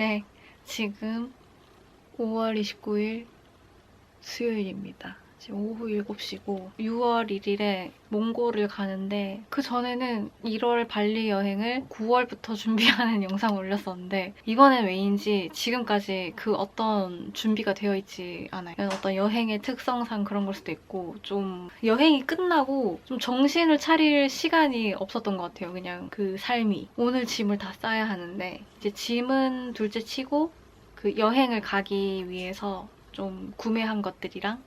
네, 지금 5월 29일 수요일입니다. 지금 오후 7시고 6월 1일에 몽골을 가는데 그 전에는 1월 발리 여행을 9월부터 준비하는 영상을 올렸었는데 이번엔 왜인지 지금까지 그 어떤 준비가 되어 있지 않아요. 어떤 여행의 특성상 그런 걸 수도 있고 좀 여행이 끝나고 좀 정신을 차릴 시간이 없었던 것 같아요. 그냥 그 삶이. 오늘 짐을 다 싸야 하는데 이제 짐은 둘째 치고 그 여행을 가기 위해서 좀 구매한 것들이랑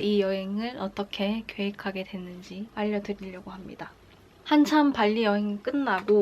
이 여행을 어떻게 계획하게 됐는지 알려드리려고 합니다. 한참 발리 여행 끝나고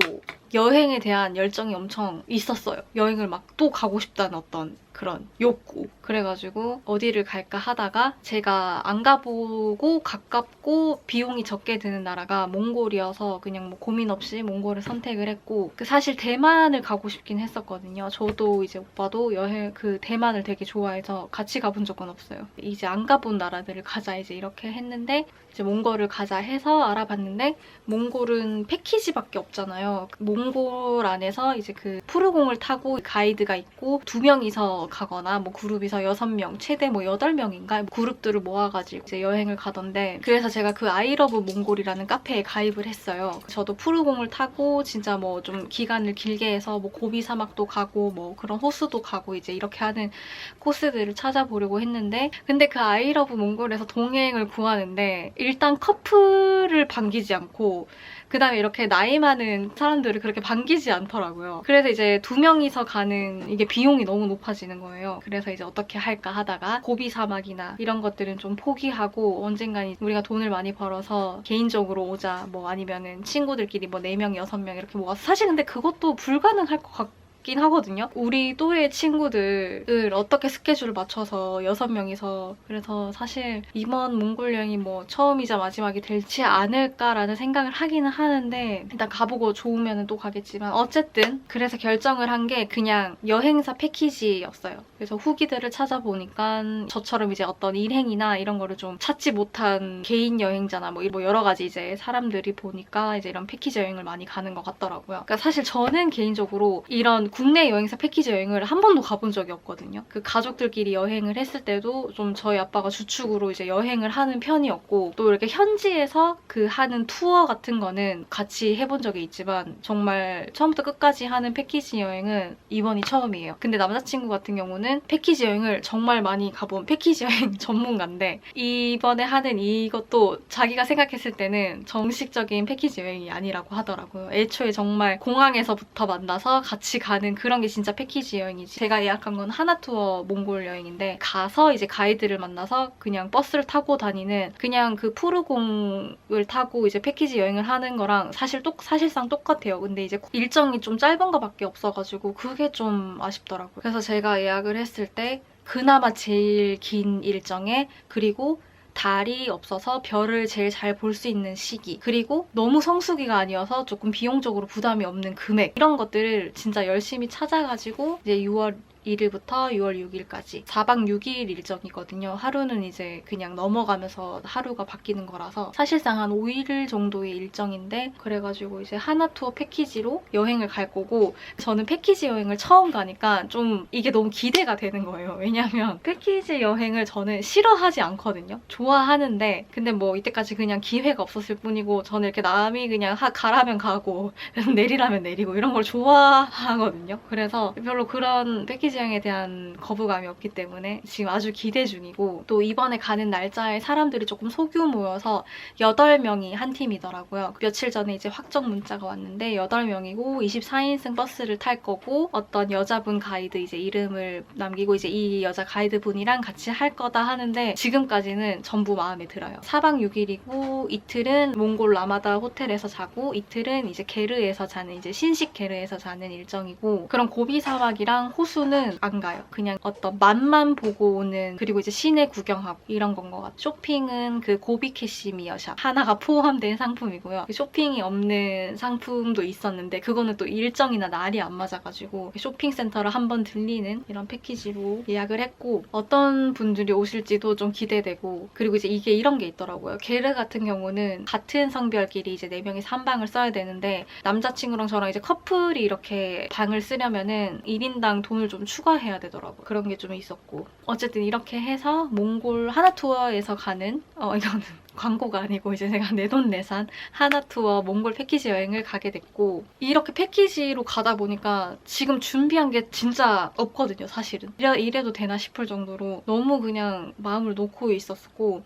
여행에 대한 열정이 엄청 있었어요. 여행을 막 또 가고 싶다는 어떤 그런 욕구. 그래가지고 어디를 갈까 하다가 제가 안 가보고 가깝고 비용이 적게 드는 나라가 몽골이어서 그냥 뭐 고민 없이 몽골을 선택을 했고 그 사실 대만을 가고 싶긴 했었거든요. 저도 이제 오빠도 여행 그 대만을 되게 좋아해서 같이 가본 적은 없어요. 이제 안 가본 나라들을 가자 이제 이렇게 했는데 이제 몽골을 가자 해서 알아봤는데 몽골은 패키지밖에 없잖아요. 몽골 안에서 이제 그 푸르공을 타고 가이드가 있고 두 명이서 가거나 뭐 그룹이서 여섯 명 최대 뭐 여덟 명인가 그룹들을 모아가지고 이제 여행을 가던데 그래서 제가 그 아이러브 몽골이라는 카페에 가입을 했어요. 저도 푸르공을 타고 진짜 뭐 좀 기간을 길게 해서 뭐 고비 사막도 가고 뭐 그런 호수도 가고 이제 이렇게 하는 코스들을 찾아보려고 했는데 근데 그 아이러브 몽골에서 동행을 구하는데 일단 커플을 반기지 않고 그 다음에 이렇게 나이 많은 사람들을 그렇게 반기지 않더라고요. 그래서 이제 두 명이서 가는 이게 비용이 너무 높아지는 거예요. 그래서 이제 어떻게 할까 하다가 고비 사막이나 이런 것들은 좀 포기하고 언젠간 우리가 돈을 많이 벌어서 개인적으로 오자 뭐 아니면은 친구들끼리 뭐 4명, 6명 이렇게 모아서 사실 근데 그것도 불가능할 것 같고 긴 하거든요. 우리 또래 친구들을 어떻게 스케줄을 맞춰서 여섯 명이서 그래서 사실 이번 몽골 여행이 뭐 처음이자 마지막이 될지 않을까라는 생각을 하기는 하는데 일단 가보고 좋으면 또 가겠지만 어쨌든 그래서 결정을 한 게 그냥 여행사 패키지였어요. 그래서 후기들을 찾아보니까 저처럼 이제 어떤 일행이나 이런 거를 좀 찾지 못한 개인 여행자나 뭐 여러 가지 이제 사람들이 보니까 이제 이런 패키지 여행을 많이 가는 것 같더라고요. 그러니까 사실 저는 개인적으로 이런 국내 여행사 패키지 여행을 한 번도 가본 적이 없거든요. 그 가족들끼리 여행을 했을 때도 좀 저희 아빠가 주축으로 이제 여행을 하는 편이었고 또 이렇게 현지에서 그 하는 투어 같은 거는 같이 해본 적이 있지만 정말 처음부터 끝까지 하는 패키지 여행은 이번이 처음이에요. 근데 남자친구 같은 경우는 패키지 여행을 정말 많이 가본 패키지 여행 전문가인데 이번에 하는 이것도 자기가 생각했을 때는 정식적인 패키지 여행이 아니라고 하더라고요. 애초에 정말 공항에서부터 만나서 같이 가는 그런 게 진짜 패키지 여행이지. 제가 예약한 건 하나 투어 몽골 여행인데 가서 이제 가이드를 만나서 그냥 버스를 타고 다니는 그냥 그 푸르공을 타고 이제 패키지 여행을 하는 거랑 사실 똑 사실상 똑같아요. 근데 이제 일정이 좀 짧은 거밖에 없어가지고 그게 좀 아쉽더라고요. 그래서 제가 예약을 했을 때 그나마 제일 긴 일정에 그리고 달이 없어서 별을 제일 잘 볼 수 있는 시기 그리고 너무 성수기가 아니어서 조금 비용적으로 부담이 없는 금액 이런 것들을 진짜 열심히 찾아가지고 이제 6월 1일부터 6월 6일까지 4박 6일 일정이거든요. 하루는 이제 그냥 넘어가면서 하루가 바뀌는 거라서 사실상 한 5일 정도의 일정인데 그래가지고 이제 하나 투어 패키지로 여행을 갈 거고 저는 패키지 여행을 처음 가니까 좀 이게 너무 기대가 되는 거예요. 왜냐면 패키지 여행을 저는 싫어하지 않거든요. 좋아하는데 근데 뭐 이때까지 그냥 기회가 없었을 뿐이고 저는 이렇게 남이 그냥 하, 가라면 가고 내리라면 내리고 이런 걸 좋아하거든요. 그래서 별로 그런 패키지 여행에 대한 거부감이 없기 때문에 지금 아주 기대 중이고 또 이번에 가는 날짜에 사람들이 조금 소규모여서 8명이 한 팀이더라고요. 며칠 전에 이제 확정 문자가 왔는데 8명이고 24인승 버스를 탈 거고 어떤 여자분 가이드 이제 이름을 남기고 이제 이 여자 가이드 분이랑 같이 할 거다 하는데 지금까지는 전부 마음에 들어요. 4박 6일이고 이틀은 몽골 라마다 호텔에서 자고 이틀은 이제 게르에서 자는 이제 신식 게르에서 자는 일정이고 그런 고비 사막이랑 호수는 여행은 안 가요. 그냥 어떤 맛만 보고 오는 그리고 이제 시내 구경하고 이런 건 것 같아요. 쇼핑은 그 고비 캐시미어 샵 하나가 포함된 상품이고요. 그 쇼핑이 없는 상품도 있었는데 그거는 또 일정이나 날이 안 맞아가지고 쇼핑센터를 한번 들리는 이런 패키지로 예약을 했고 어떤 분들이 오실지도 좀 기대되고 그리고 이제 이게 이런 게 있더라고요. 게르 같은 경우는 같은 성별끼리 이제 네 명이서 한 방을 써야 되는데 남자친구랑 저랑 이제 커플이 이렇게 방을 쓰려면은 1인당 돈을 좀 추가해야 되더라고요. 그런 게 좀 있었고 어쨌든 이렇게 해서 몽골 하나 투어에서 가는 어 이거는 광고가 아니고 이제 제가 내돈내산 하나 투어 몽골 패키지 여행을 가게 됐고 이렇게 패키지로 가다 보니까 지금 준비한 게 진짜 없거든요 사실은 이래, 이래도 되나 싶을 정도로 너무 그냥 마음을 놓고 있었고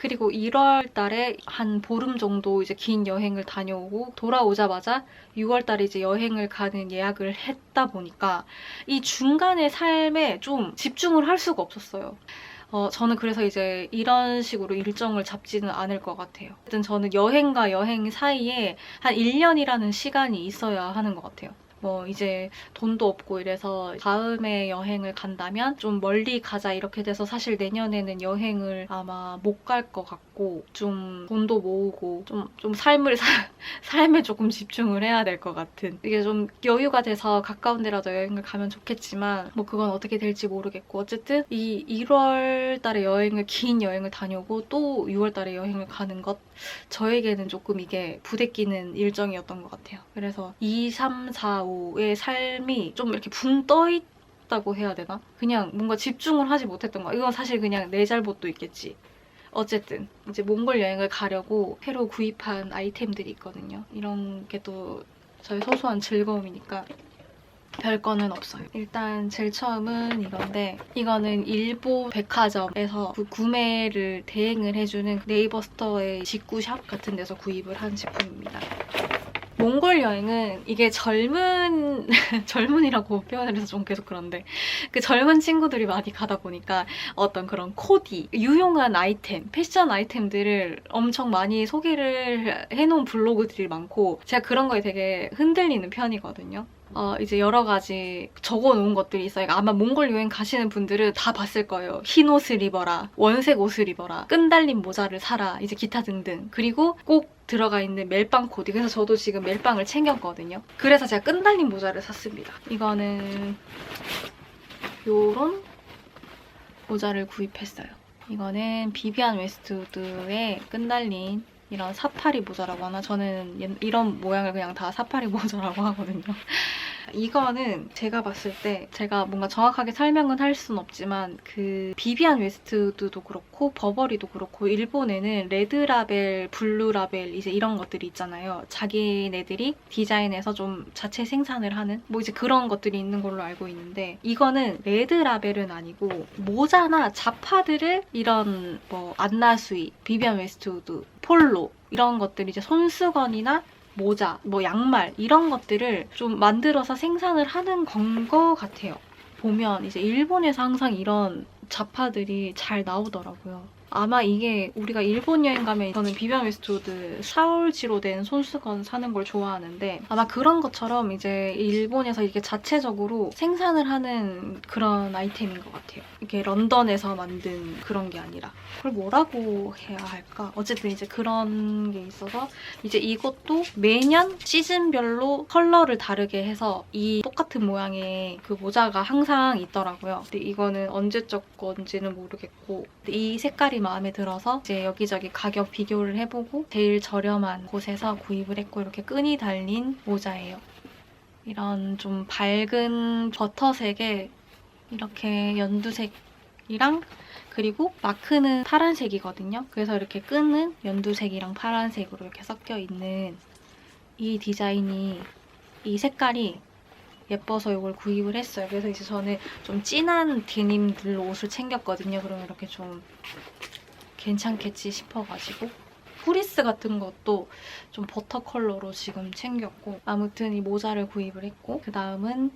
그리고 1월 달에 한 보름 정도 이제 긴 여행을 다녀오고 돌아오자마자 6월 달에 이제 여행을 가는 예약을 했다 보니까 이 중간의 삶에 좀 집중을 할 수가 없었어요. 어, 저는 그래서 이제 이런 식으로 일정을 잡지는 않을 것 같아요. 어쨌든 저는 여행과 여행 사이에 한 1년이라는 시간이 있어야 하는 것 같아요. 뭐 이제 돈도 없고 이래서 다음에 여행을 간다면 좀 멀리 가자 이렇게 돼서 사실 내년에는 여행을 아마 못 갈 것 같고 좀 돈도 모으고 좀, 좀 삶을 사, 삶에 조금 집중을 해야 될 것 같은. 이게 좀 여유가 돼서 가까운 데라도 여행을 가면 좋겠지만 뭐 그건 어떻게 될지 모르겠고 어쨌든 이 1월 달에 여행을 긴 여행을 다녀오고 또 6월 달에 여행을 가는 것 저에게는 조금 이게 부대끼는 일정이었던 것 같아요. 그래서 2, 3, 4, 5의 삶이 좀 이렇게 붕 떠 있 다고 해야 되나? 그냥 뭔가 집중을 하지 못했던 거야. 이건 사실 그냥 내 잘못도 있겠지. 어쨌든 이제 몽골 여행을 가려고 새로 구입한 아이템들이 있거든요. 이런 게 또 저의 소소한 즐거움이니까 별거는 없어요. 일단 제일 처음은 이건데 이거는 일본 백화점에서 구- 구매를 대행을 해주는 네이버 스토어의 직구샵 같은 데서 구입을 한 제품입니다. 몽골 여행은 이게 젊은 젊은이라고 표현을 해서 좀 계속 그런데 그 젊은 친구들이 많이 가다 보니까 어떤 그런 코디, 유용한 아이템, 패션 아이템들을 엄청 많이 소개를 해놓은 블로그들이 많고 제가 그런 거에 되게 흔들리는 편이거든요. 어, 이제 여러 가지 적어 놓은 것들이 있어요. 아마 몽골 여행 가시는 분들은 다 봤을 거예요. 흰 옷을 입어라, 원색 옷을 입어라, 끈 달린 모자를 사라, 이제 기타 등등. 그리고 꼭 들어가 있는 멜빵 코디. 그래서 저도 지금 멜빵을 챙겼거든요. 그래서 제가 끈 달린 모자를 샀습니다. 이거는 요런 모자를 구입했어요. 이거는 비비안 웨스트우드의 끈 달린 이런 사파리 모자라고 하나? 저는 옛- 이런 모양을 그냥 다 사파리 모자라고 하거든요. 이거는 제가 봤을 때 제가 뭔가 정확하게 설명은 할 순 없지만 그 비비안 웨스트우드도 그렇고 버버리도 그렇고 일본에는 레드라벨, 블루라벨 이제 이런 것들이 있잖아요. 자기네들이 디자인해서 좀 자체 생산을 하는 뭐 이제 그런 것들이 있는 걸로 알고 있는데 이거는 레드라벨은 아니고 모자나 자파들을 이런 뭐 안나수이, 비비안 웨스트우드, 폴로 이런 것들이 이제 손수건이나 모자, 뭐 양말 이런 것들을 좀 만들어서 생산을 하는 건것 같아요. 보면 이제 일본에서 항상 이런 자파들이 잘 나오더라고요. 아마 이게 우리가 일본 여행 가면 저는 비비안 웨스트우드 사울지로 된 손수건 사는 걸 좋아하는데 아마 그런 것처럼 이제 일본에서 이게 자체적으로 생산을 하는 그런 아이템인 것 같아요. 이게 런던에서 만든 그런 게 아니라 그걸 뭐라고 해야 할까? 어쨌든 이제 그런 게 있어서 이제 이것도 매년 시즌별로 컬러를 다르게 해서 이 똑같은 모양의 그 모자가 항상 있더라고요. 근데 이거는 언제적 건지는 모르겠고 이 마음에 들어서 이제 여기저기 가격 비교를 해보고 제일 저렴한 곳에서 구입을 했고 이렇게 끈이 달린 모자예요. 이런 좀 밝은 버터색의 이렇게 연두색이랑 그리고 마크는 파란색이거든요. 그래서 이렇게 끈은 연두색이랑 파란색으로 이렇게 섞여 있는 이 디자인이 이 색깔이 예뻐서 이걸 구입을 했어요. 그래서 이제 저는 좀 진한 데님들로 옷을 챙겼거든요. 그러면 이렇게 좀 괜찮겠지 싶어가지고 후리스 같은 것도 좀 버터 컬러로 지금 챙겼고 아무튼 이 모자를 구입을 했고 그 다음은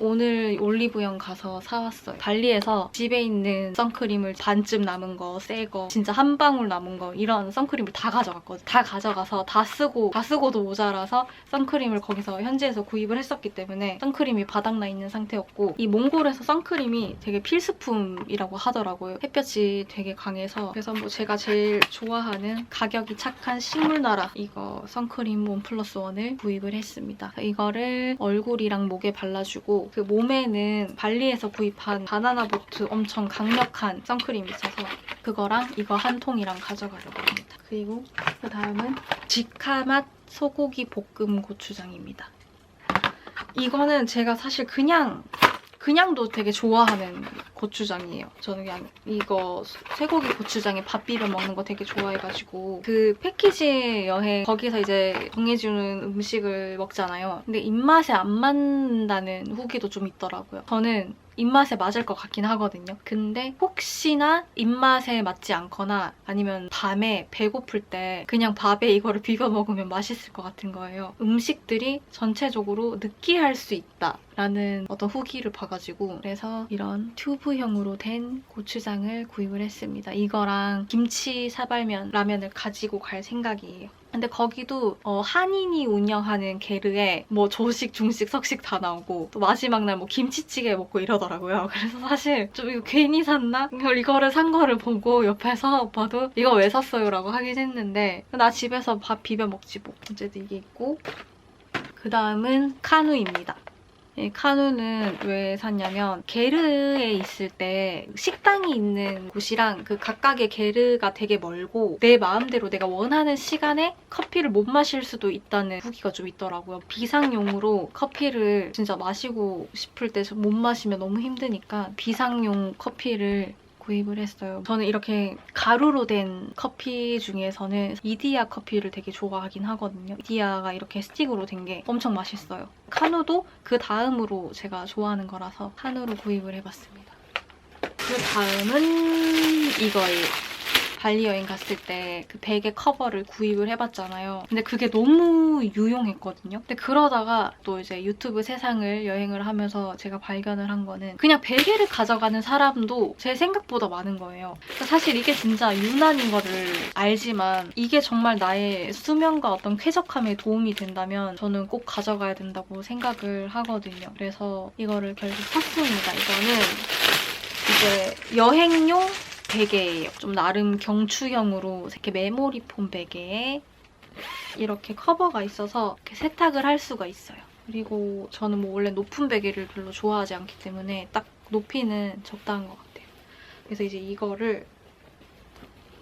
오늘 올리브영 가서 사왔어요. 발리에서 집에 있는 선크림을 반쯤 남은 거, 새 거, 진짜 한 방울 남은 거 이런 선크림을 다 가져갔거든. 다 가져가서 다 쓰고 다 쓰고도 모자라서 선크림을 거기서 현지에서 구입을 했었기 때문에 선크림이 바닥나 있는 상태였고 이 몽골에서 선크림이 되게 필수품이라고 하더라고요. 햇볕이 되게 강해서 그래서 뭐 제가 제일 좋아하는 가격이 착한 식물나라 이거 선크림 원 플러스 원을 구입을 했습니다. 이거를 얼굴이랑 목에 발라주고 그 몸에는 발리에서 구입한 바나나 보트 엄청 강력한 선크림 있어서 그거랑 이거 한 통이랑 가져가려고 합니다. 그리고 그 다음은 직화맛 소고기 볶음 고추장입니다. 이거는 제가 사실 그냥 그냥도 되게 좋아하는 고추장이에요. 저는 그냥 이거 쇠고기 고추장에 밥 비벼 먹는 거 되게 좋아해가지고 그 패키지 여행 거기서 이제 정해주는 음식을 먹잖아요. 근데 입맛에 안 맞는다는 후기도 좀 있더라고요. 저는 입맛에 맞을 것 같긴 하거든요. 근데 혹시나 입맛에 맞지 않거나 아니면 밤에 배고플 때 그냥 밥에 이거를 비벼 먹으면 맛있을 것 같은 거예요. 음식들이 전체적으로 느끼할 수 있다 라는 어떤 후기를 봐가지고 그래서 이런 튜브형으로 된 고추장을 구입을 했습니다. 이거랑 김치 사발면 라면을 가지고 갈 생각이에요. 근데 거기도 어, 한인이 운영하는 게르에 뭐 조식, 중식, 석식 다 나오고 또 마지막 날 뭐 김치찌개 먹고 이러더라고요. 그래서 사실 좀 이거 괜히 샀나? 이거를 산 거를 보고 옆에서 오빠도 이거 왜 샀어요 라고 하긴 했는데 나 집에서 밥 비벼 먹지 뭐. 어쨌든 이게 있고 그 다음은 카누입니다. 이 카누는 왜 샀냐면 게르에 있을 때 식당이 있는 곳이랑 그 각각의 게르가 되게 멀고 내 마음대로 내가 원하는 시간에 커피를 못 마실 수도 있다는 후기가 좀 있더라고요. 비상용으로 커피를 진짜 마시고 싶을 때 못 마시면 너무 힘드니까 비상용 커피를 구입을 했어요. 저는 이렇게 가루로 된 커피 중에서는 이디야 커피를 되게 좋아하긴 하거든요. 이디야가 이렇게 스틱으로 된 게 엄청 맛있어요. 카누도 그 다음으로 제가 좋아하는 거라서 카누로 구입을 해봤습니다. 그 다음은 이거예요. 발리 여행 갔을 때 그 베개 커버를 구입을 해봤잖아요. 근데 그게 너무 유용했거든요. 근데 그러다가 또 이제 유튜브 세상을 여행을 하면서 제가 발견을 한 거는 그냥 베개를 가져가는 사람도 제 생각보다 많은 거예요. 그러니까 사실 이게 진짜 유난인 거를 알지만 이게 정말 나의 수면과 어떤 쾌적함에 도움이 된다면 저는 꼭 가져가야 된다고 생각을 하거든요. 그래서 이거를 결국 샀습니다. 이거는 이제 여행용 베개예요. 좀 나름 경추형으로 이렇게 메모리 폼 베개에 이렇게 커버가 있어서 이렇게 세탁을 할 수가 있어요. 그리고 저는 뭐 원래 높은 베개를 별로 좋아하지 않기 때문에 딱 높이는 적당한 것 같아요. 그래서 이제 이거를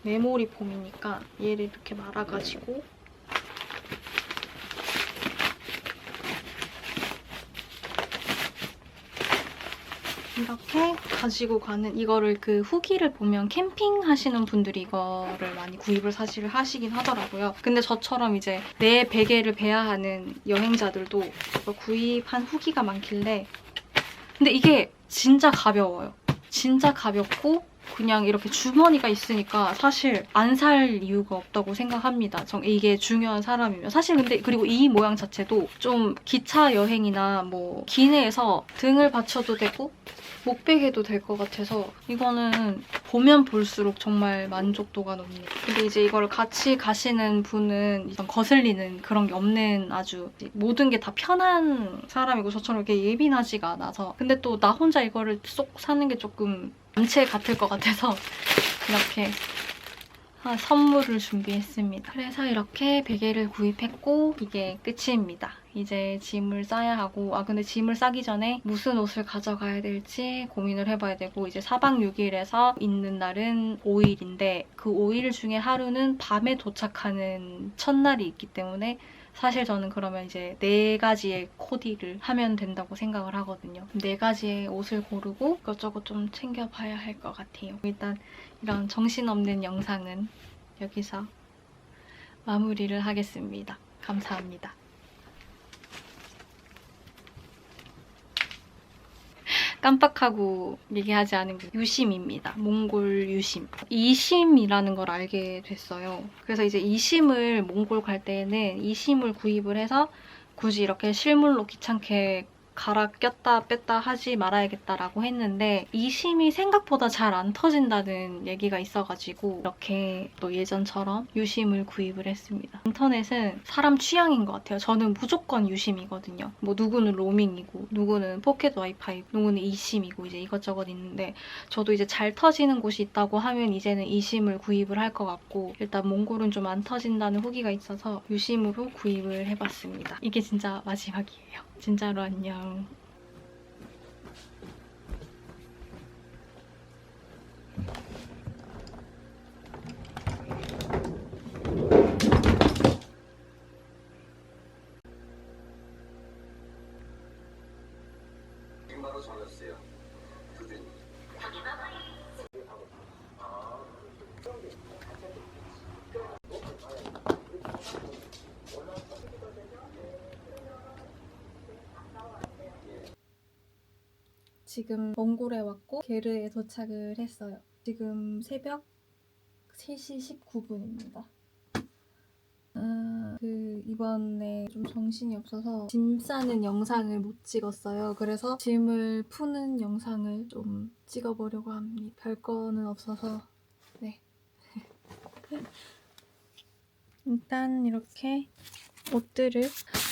메모리 폼이니까 얘를 이렇게 말아가지고 이렇게 가지고 가는 이거를 그 후기를 보면 캠핑 하시는 분들이 이거를 많이 구입을 사실 하시긴 하더라고요. 근데 저처럼 이제 내 베개를 배아하는 여행자들도 이걸 구입한 후기가 많길래 근데 이게 진짜 가벼워요. 진짜 가볍고 그냥 이렇게 주머니가 있으니까 사실 안 살 이유가 없다고 생각합니다. 정 이게 중요한 사람이면 사실 근데 그리고 이 모양 자체도 좀 기차 여행이나 뭐 기내에서 등을 받쳐도 되고 목베개도 될 것 같아서 이거는 보면 볼수록 정말 만족도가 높네요. 근데 이제 이걸 같이 가시는 분은 거슬리는 그런 게 없는 아주 모든 게 다 편한 사람이고 저처럼 이렇게 예민하지가 않아서 근데 또 나 혼자 이거를 쏙 사는 게 조금 남체 같을 것 같아서 이렇게 아, 선물을 준비했습니다. 그래서 이렇게 베개를 구입했고 이게 끝입니다. 이제 짐을 싸야 하고 아 근데 짐을 싸기 전에 무슨 옷을 가져가야 될지 고민을 해봐야 되고 이제 4박 6일에서 있는 날은 5일인데 그 5일 중에 하루는 밤에 도착하는 첫날이 있기 때문에 사실 저는 그러면 이제 네 가지의 코디를 하면 된다고 생각을 하거든요. 네 가지의 옷을 고르고 이것저것 좀 챙겨봐야 할 것 같아요. 일단 이런 정신없는 영상은 여기서 마무리를 하겠습니다. 감사합니다. 깜빡하고 얘기하지 않은 게 유심입니다. 몽골 유심. 이심이라는 걸 알게 됐어요. 그래서 이제 이심을 몽골 갈 때에는 이심을 구입을 해서 굳이 이렇게 실물로 귀찮게 갈아 꼈다 뺐다 하지 말아야겠다라고 했는데 이심이 생각보다 잘 안 터진다는 얘기가 있어가지고 이렇게 또 예전처럼 유심을 구입을 했습니다. 인터넷은 사람 취향인 것 같아요. 저는 무조건 유심이거든요. 뭐 누구는 로밍이고 누구는 포켓 와이파이, 누구는 이심이고 이제 이것저것 있는데 저도 이제 잘 터지는 곳이 있다고 하면 이제는 이심을 구입을 할 것 같고 일단 몽골은 좀 안 터진다는 후기가 있어서 유심으로 구입을 해봤습니다. 이게 진짜 마지막이에요. 진짜로 안녕. 지금 몽골에 왔고 게르에 도착을 했어요. 지금 새벽 3시 19분입니다. 음, 그 이번에 좀 정신이 없어서 짐 싸는 영상을 못 찍었어요. 그래서 짐을 푸는 영상을 좀 찍어보려고 합니다. 별 거는 없어서 네. 일단 이렇게 옷들을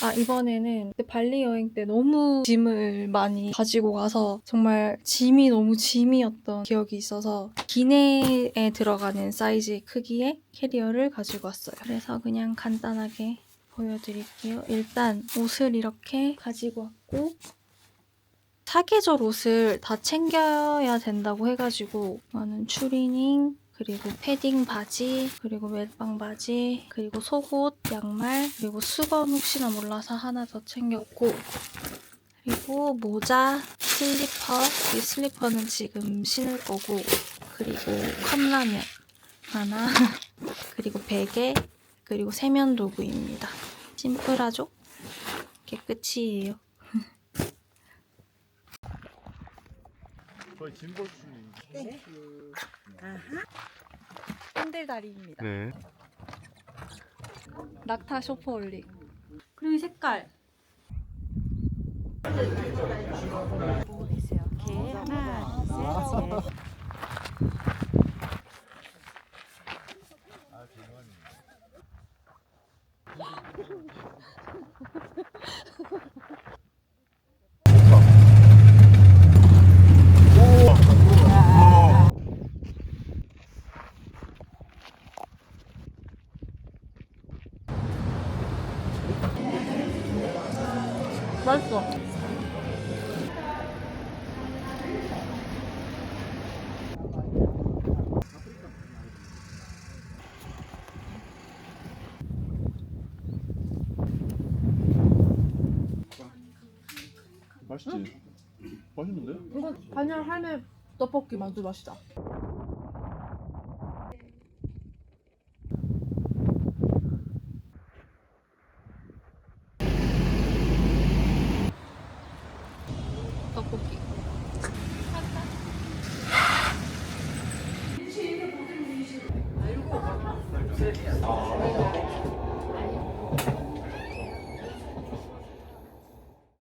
아 이번에는 발리 여행 때 너무 짐을 많이 가지고 가서 정말 짐이 너무 짐이었던 기억이 있어서 기내에 들어가는 사이즈의 크기의 캐리어를 가지고 왔어요. 그래서 그냥 간단하게 보여드릴게요. 일단 옷을 이렇게 가지고 왔고 사계절 옷을 다 챙겨야 된다고 해가지고 저는 추리닝 그리고 패딩 바지, 그리고 멜빵 바지, 그리고 속옷, 양말, 그리고 수건 혹시나 몰라서 하나 더 챙겼고, 그리고 모자, 슬리퍼, 이 슬리퍼는 지금 신을 거고, 그리고 컵라면 하나, 그리고 베개, 그리고 세면 도구입니다. 심플하죠? 이게 끝이에요. 거의 짐벌순이. 핸들다리입니다. 네. 낙타 쇼퍼 올리. 그리고 이 색깔. 이렇게 하나, 둘, 셋. 맛 맛있지? 맛있는데? 이거 반열 할매 떡볶이 만두 맛이다.